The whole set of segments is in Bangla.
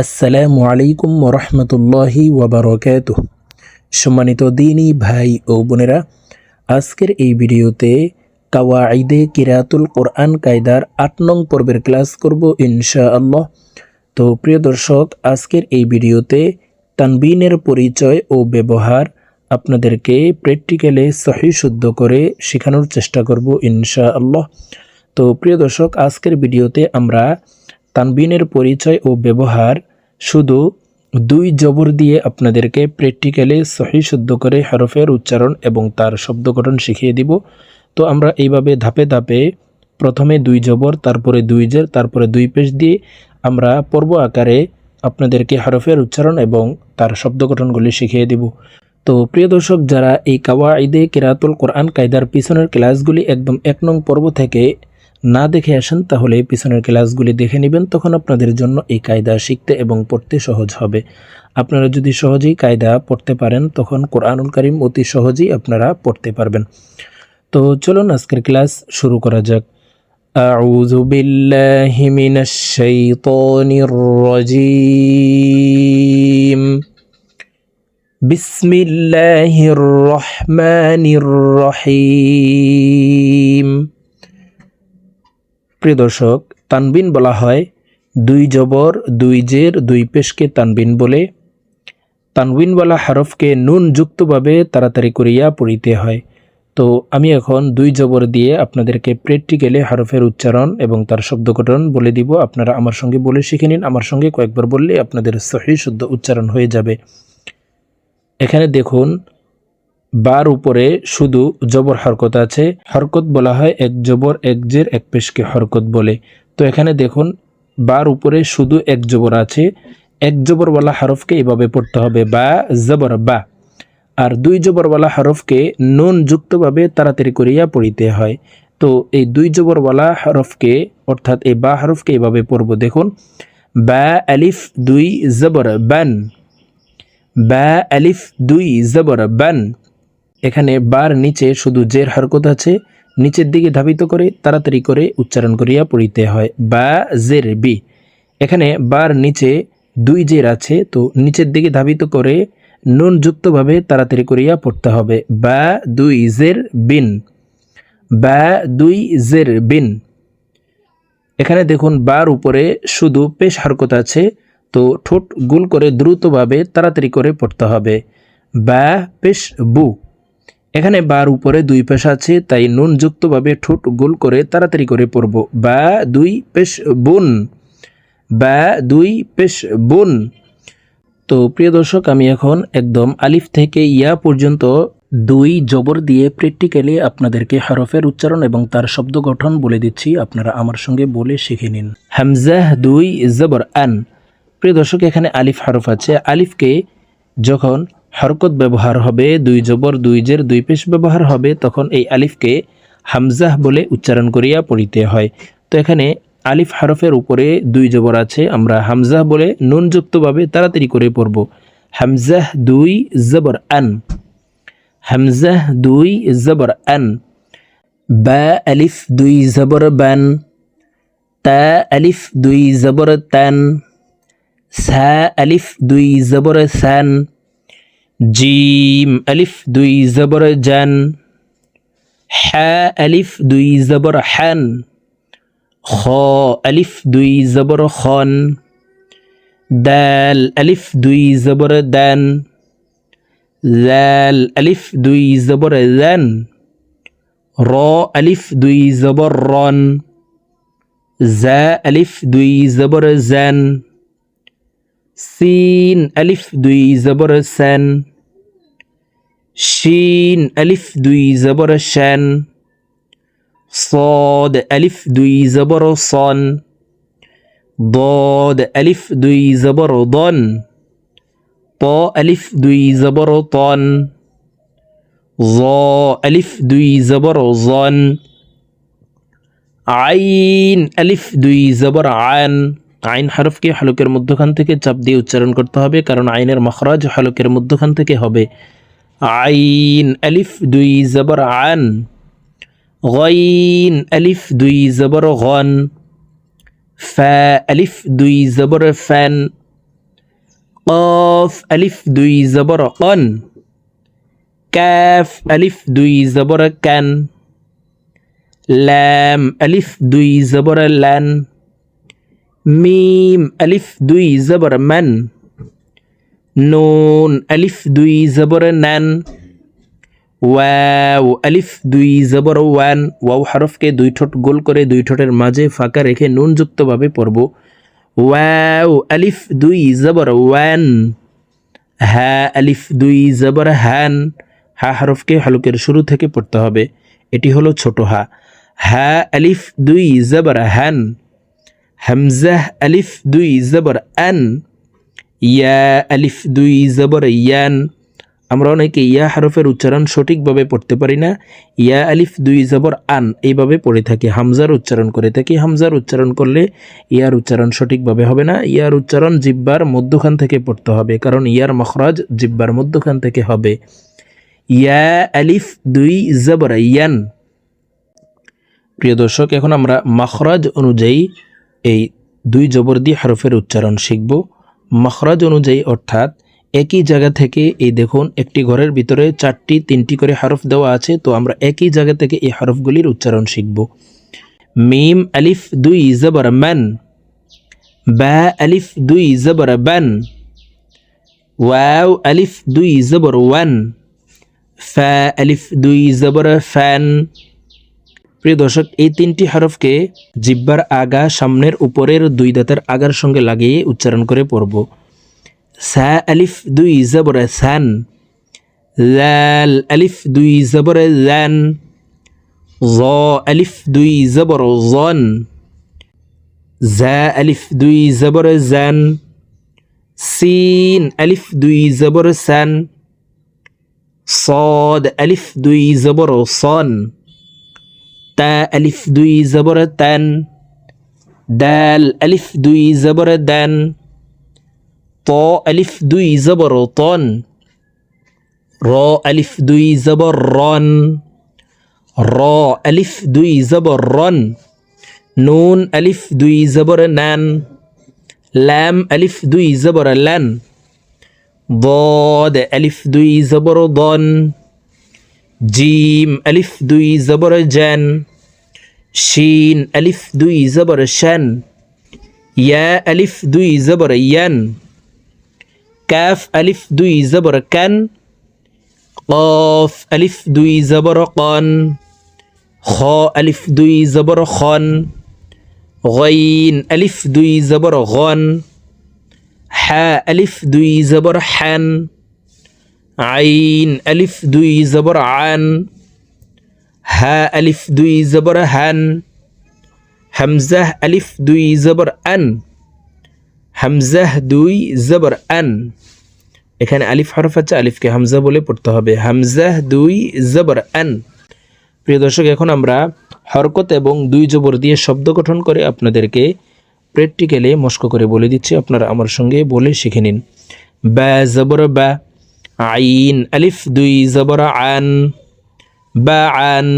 আসসালামু আলাইকুম রহমতুল্লাহি ওবরকাত সম্মানিত দিনী ভাই ও বোনেরা, আজকের এই ভিডিওতে কাওয়াইদে কিরাতুল কোরআন কায়দার আট নং পর্বের ক্লাস করব ইনশা আল্লাহ তো প্রিয় দর্শক, আজকের এই ভিডিওতে তানবিনের পরিচয় ও ব্যবহার আপনাদেরকে প্র্যাকটিক্যালে সহি শুদ্ধ করে শেখানোর চেষ্টা করব ইনশা আল্লাহ তো প্রিয় দর্শক, আজকের ভিডিওতে আমরা তানবিনের পরিচয় ও ব্যবহার শুধু দুই জবর দিয়ে আপনাদেরকে প্র্যাকটিক্যালে সহি শুদ্ধ করে হরফের উচ্চারণ এবং তার শব্দ গঠন শিখিয়ে দিব। তো আমরা এইভাবে ধাপে ধাপে প্রথমে দুই জবর, তারপরে দুই জের, তারপরে দুই পেশ দিয়ে আমরা পর্ব আকারে আপনাদেরকে হরফের উচ্চারণ এবং তার শব্দ গঠনগুলি শিখিয়ে দিব। তো প্রিয় দর্শক, যারা এই কাওয়াইদে কেরাতুল কোরআন কায়দার পিছনের ক্লাসগুলি একদম এক নং পর্ব থেকে না দেখে আসেন তাহলে পিছনের ক্লাসগুলি দেখে নেবেন তখন আপনাদের জন্য এই কায়দা শিখতে এবং পড়তে সহজ হবে আপনারা যদি সহজেই কায়দা পড়তে পারেন তখন কোরআনুল করিম অতি সহজেই আপনারা পড়তে পারবেন তো চলুন আজকের ক্লাস শুরু করা যাক أعوذ بالله من الشيطان الرجيم بسم الله الرحمن الرحيم প্রিয় দর্শক, তানবিন বলা হয়, দুই জবর, দুই জের, দুই পেশকে তানবিন বলে। তানবিনওয়ালা হরফকে নুন যুক্তভাবে তাড়াতাড়ি করিয়া পড়িতে হয়। তো আমি এখন দুই জবর দিয়ে আপনাদেরকে প্র্যাকটিক্যালি হরফের উচ্চারণ এবং তার শব্দ গঠন বলে দিব। আপনারা আমার সঙ্গে বলে শিখে নিন। আমার সঙ্গে কয়েকবার বললে আপনাদের সহি শুদ্ধ উচ্চারণ হয়ে যাবে। এখানে দেখুন বার উপরে শুধু জবর হরকত আছে। হরকত বলা হয় এক জবর, এক জের, এক পেশকে হরকত বলে। তো এখানে দেখুন, বার উপরে শুধু এক জবর আছে। এক জবরওয়ালা হরফকে এভাবে পড়তে হবে, বা, জবর, বা। আর দুই জবরওয়ালা হরফকে নুন যুক্তভাবে তাড়াতাড়ি করিয়া পড়িতে হয়। তো এই দুই জবরওয়ালা হরফকে, অর্থাৎ এই বা হরফকে এভাবে পড়ব, দেখুন। বা, আলিফ, দুই, জবর, বান। বা, আলিফ, দুই, জবর, বান। এখানে বার নিচে শুধু জের হরকত আছে, নিচের দিকে ধাবিত করে, তাড়াতাড়ি করে উচ্চারণ করিয়া পড়িতে হয়। বা, জের, বি। এখানে বার নিচে দুই জের আছে, তো নিচের দিকে ধাবিত করে নুন যুক্তভাবে তাড়াতাড়ি করিয়া পড়তে হবে। বা, দুই জের, বিন। বা, দুই জের, বিন। এখানে দেখুন, বার উপরে শুধু পেশ হরকত আছে, তো ঠোঁট গুল করে দ্রুতভাবে তাড়াতাড়ি করে পড়তে হবে। বা, পেশ, বু। এখানে বার উপরে দুই পেশ আছে, তাই নুন যুক্তভাবে ঠোঁট গোল করে তাড়াতাড়ি করে পড়ব। বা দুই পেশ বোন। বা দুই পেশ বুন। তো প্রিয় দর্শক, আমি এখন একদম আলিফ থেকে ইয়া পর্যন্ত দুই জবর দিয়ে প্র্যাকটিক্যালি আপনাদেরকে হরফের উচ্চারণ এবং তার শব্দ গঠন বলে দিচ্ছি। আপনারা আমার সঙ্গে বলে শিখে নিন। হামজাহ দুই জবর আন। প্রিয় দর্শক, এখানে আলিফ হরফ আছে। আলিফকে যখন হরকত ব্যবহার হবে, দুই জবর, দুই জের, দুই পেশ ব্যবহার হবে, তখন এই আলিফকে হামজাহ বলে উচ্চারণ করিয়া পড়িতে হয়। তো এখানে আলিফ হরফের উপরে দুই জবর আছে, আমরা হামজাহ বলে নুনযুক্তভাবে তাড়াতাড়ি করে পড়ব। হামজাহ দুই জবর আন। হামজাহ দুই জবর আন। বা আলিফ দুই জবর বান। তা আলিফ দুই জবর তান। সা আলিফ দুই জবর সান। জিম, আলিফ দুই, জবর, জান। হ্যা আলিফ দুই, জবর হ্যান খ, আলিফ দুই, জবর, খন। দাল, আলিফ দুই, জবর, দান। জাল, আলিফ দুই, জবর, জান। র, আলিফ দুই, জবর, রন। জা, আলিফ দুই, জবর, জান। সিন আলিফ দুই জবর সান শিন আলিফ দুই জবর শান صاد ألف দুই জবর صن ضاد ألف দুই জবর ضن ط ألف দুই জবর طن ظ ألف দুই জবর ظن আইন আলিফ দুই জবর আন আইন হরফকে হলকের মধ্যখান থেকে চাপ দিয়ে উচ্চারণ করতে হবে, কারণ আইনের মখরাজ হলকের মধ্যখান থেকে হবে। আইন আলিফ দুই জবর আন, গইন আলিফ দুই জবর গন, ফা আলিফ দুই জবর ফ্যান, কফ আলিফ দুই জবর কন, ক্যাফ আলিফ দুই জবর ক্যান, ল্যাম আলিফ দুই জবর ল্যান। মিম, আলিফ দুই, জবর, ম্যান। নুন, আলিফ দুই, জবর নান ওয়াও, আলিফ দুই, জবর, ওয়ান। ওয়াও হরফকে দুই ঠোঁট গোল করে দুই ঠোঁটের মাঝে ফাঁকা রেখে নুনযুক্তভাবে পড়ব। ওয়াও, আলিফ দুই, জবর, ওয়ান। হ্যা আলিফ দুই, জবর, হ্যান। হা হরফকে হলকের শুরু থেকে পড়তে হবে। এটি হলো ছোট হা। হ্যা আলিফ দুই, জবর, হ্যান। হামজাহ আলিফ দুই জবর আন, ইয়া আলিফ দুই জবর ইয়ান। আমরা অনেকে ইয়া হরফের উচ্চারণ সঠিকভাবে পড়তে পারি না। ইয়া আলিফ দুই জবর আন, এইভাবে পড়ে থাকি। হামজার উচ্চারণ করে থাকি। হামজার উচ্চারণ করলে ইয়ার উচ্চারণ সঠিকভাবে হবে না। ইয়ার উচ্চারণ জিব্বার মধ্যখান থেকে পড়তে হবে, কারণ ইয়ার মখরাজ জিব্বার মধ্যখান থেকে হবে। ইয়া আলিফ দুই জবর ইয়ান। প্রিয় দর্শক, এখন আমরা মখরাজ অনুযায়ী এই দুই জবর দিয়ে হরফের উচ্চারণ শিখব। মখরাজ অনুযায়ী অর্থাৎ একই জায়গা থেকে এই দেখুন, একটি ঘরের ভিতরে চারটি, তিনটি করে হরফ দেওয়া আছে, তো আমরা একই জায়গা থেকে এই হরফগুলির উচ্চারণ শিখব। মিম, আলিফ, দুই, জবর ম্যান বা, আলিফ, দুই, জবর, বান। ওয়াও, আলিফ, দুই, জবর, ওয়ান। ফ্যা আলিফ, দুই, জবর, ফ্যান। প্রিয় দর্শক এই তিনটি হরফকে জিব্বার আগা সামনের উপরের দুই দাঁতের আগার সঙ্গে লাগিয়ে উচ্চারণ করে পড়ব সা আলিফ দুই জবর সান লাল আলিফ দুই জবর লান জ আলিফ দুই জবর জন জা আলিফ দুই জবর জান সিন আলিফ দুই জবর সান صاد ألف দুই জবর صن তা আলিফ দুই জবর তান দাল আলিফ দুই জবর দান ত আলিফ দুই জবর তন র আলিফ দুই জবর রন র আলিফ দুই জবর রন নুন আলিফ দুই জবর নান ল্যাম আলিফ দুই জবর লান ضاد ألف দুই জবর ضن জিম আলিফ দুই জবর জান শিন আলিফ দুই জবর শান ইয়া আলিফ দুই জবর ইয়ান কাফ আলিফ দুই জবর কান قاف ألف দুই জবর قن খ ألف দুই জবর খন غين ألف দুই জবর غن হা ألف দুই জবর হান আইন, আলিফ দুই জবর আন, হা আলিফ দুই জবর হান, হামজাহ আলিফ দুই জবর আন, হামজাহ দুই জবর আন। এখানে আলিফ হরফ আছে, আলিফকে হামজা বলে পড়তে হবে। হামজাহ দুই জবর আন। প্রিয় দর্শক, এখন আমরা হরকত এবং দুই জবর দিয়ে শব্দ গঠন করে আপনাদেরকে প্র্যাকটিক্যালে মস্ক করে বলে দিচ্ছি। আপনারা আমার সঙ্গে বলে শিখে নিন। বা জবর বা। আইন আলিফ দুই জবর আন বা আন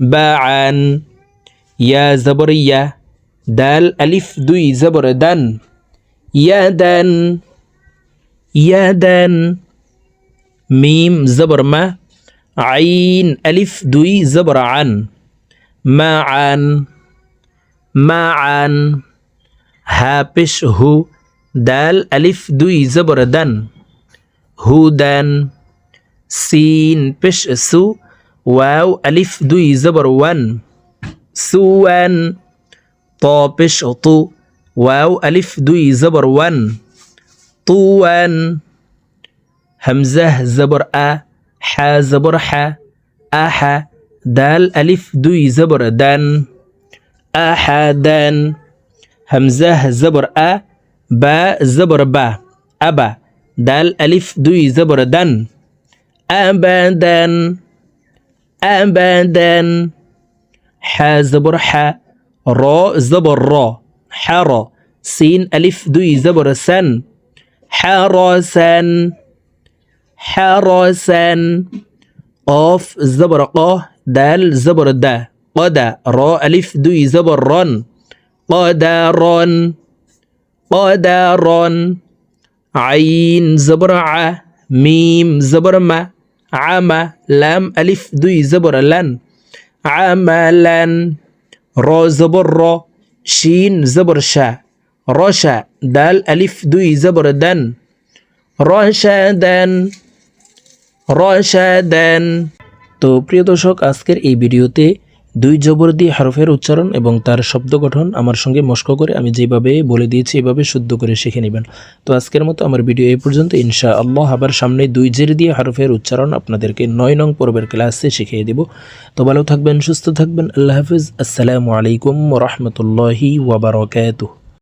বা আন ইয়া জবর ইয়া দাল আলিফ দুই জবর দান ইয়া দান ইয়া দান মিম জবর মা আইন আলিফ দুই জবর আন মা আন মা আন হা পেশ হু দাল আলিফ দুই জবর দান হুদান সিন পেশ সু ওয়াও আলিফ দুই জবর ওয়ান সুয়ান ত পেশ তু ওয়াও আলিফ দুই জবর ওয়ান তুয়ান হামজাহ জবর আ হা জবর হা আহা দাল আলিফ দুই জবর দান আহাদান হামজাহ জবর আ বা জবর বা আবা দাল আলিফ দুই জবর দান আবাদান আবাদান হা জবর হা র জবর র حر سين ألف দুই জবর সান حرسا حرسا قاف زبر قا دال زبر دا قدا را ألف দুই জবর রন قدرا قدرا আইন জবর আ মিম জবর মা আমা লাম আলিফ দুই জবর লান আমালান র জবর র শিন জবর শা রশা দাল আলিফ দুই জবর দান রশাদান রশাদান তো প্রিয় দর্শক, আজকের এই ভিডিওতে দুই জবর দিয়ে হরফের উচ্চারণ এবং তার শব্দ গঠন আমার সঙ্গে মস্ক করে আমি যেভাবে বলে দিয়েছি, এভাবে শুদ্ধ করে শিখে নেবেন। তো আজকের মতো আমার ভিডিও এই পর্যন্ত। ইনশা আল্লাহ আবার সামনে দুই জের দিয়ে হরফের উচ্চারণ আপনাদেরকে নয় নং পর্বের ক্লাসে শিখিয়ে দেব। তো ভালো থাকবেন, সুস্থ থাকবেন। আল্লাহ হাফিজ। আসসালামু আলাইকুম রহমতুল্লাহি ওয়াবারকাতুহ